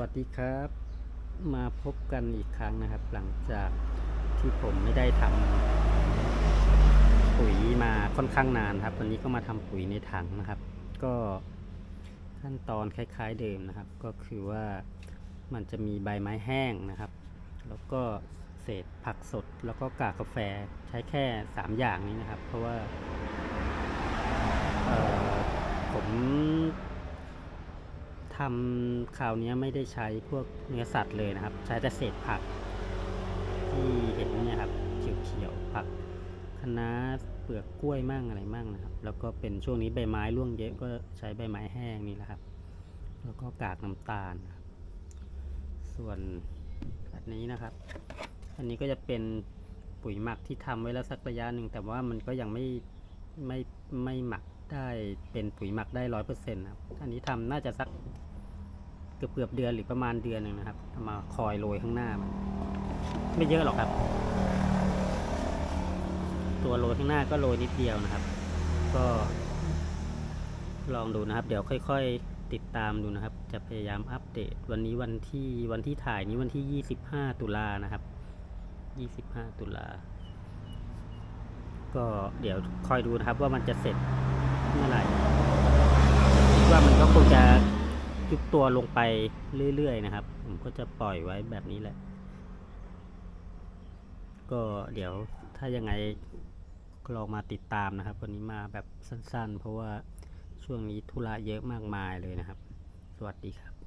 วัสดีครับ มาพบกันอีกครั้งนะครับ หลังจากที่ผมไม่ได้ทำปุ๋ยมาค่อนข้างนานครับ วันนี้ก็มาทำปุ๋ยในถังนะครับ ก็ขั้นตอนคล้าย ๆเดิมนะครับ ก็คือว่ามันจะมีใบไม้แห้งนะครับ แล้วก็เศษผักสดแล้วก็กากกาแฟใช้แค่ 3 อย่างนี้นะครับ เพราะว่าเอ่อผม ทำคราวนี้ไม่ได้ใช้พวกเนื้อสัตว์เลยนะครับ ใช้แต่เศษผัก ที่เห็นเนี่ยครับเขียวๆผักคะน้าเปลือกกล้วยมั่งอะไรมั่งนะครับ แล้วก็เป็นช่วงนี้ใบไม้ร่วงเยอะก็ใช้ใบไม้แห้งนี่แหละครับ แล้วก็กากน้ำตาลครับส่วนอันนี้นะครับ อันนี้ก็จะเป็นปุ๋ยหมักที่ทำไว้แล้วสักระยะหนึ่งแต่ว่ามันก็ยังไม่ไม่ไม่หมักได้เป็นปุ๋ยหมักได้ร้อยเปอร์เซ็นต์ครับ อันนี้ทำน่าจะสัก เกือบเกือบเดือนหรือประมาณเดือนหนึ่งนะครับมาคอยโรยข้างหน้ามัน ไม่เยอะหรอกครับ ตัวโรยข้างหน้าก็โรยนิดเดียวนะครับ ก็ ลองดูนะครับ เดี๋ยวค่อยๆติดตามดูนะครับ จะพยายามอัปเดต วันนี้วันที่วันที่ถ่ายนี้วันที่ 25 ตุลานะครับ 25 ตุลาก็เดี๋ยวคอยดูนะครับว่ามันจะเสร็จเมื่อไหร่คิดว่ามันก็คงจะ ยุบตัวลงไปเรื่อยๆนะครับ ผมก็จะปล่อยไว้แบบนี้แหละ ก็เดี๋ยวถ้ายังไงลองมาติดตามนะครับ วันนี้มาแบบสั้นๆ เพราะว่าช่วงนี้ธุระเยอะมากมายเลยนะครับ สวัสดีครับ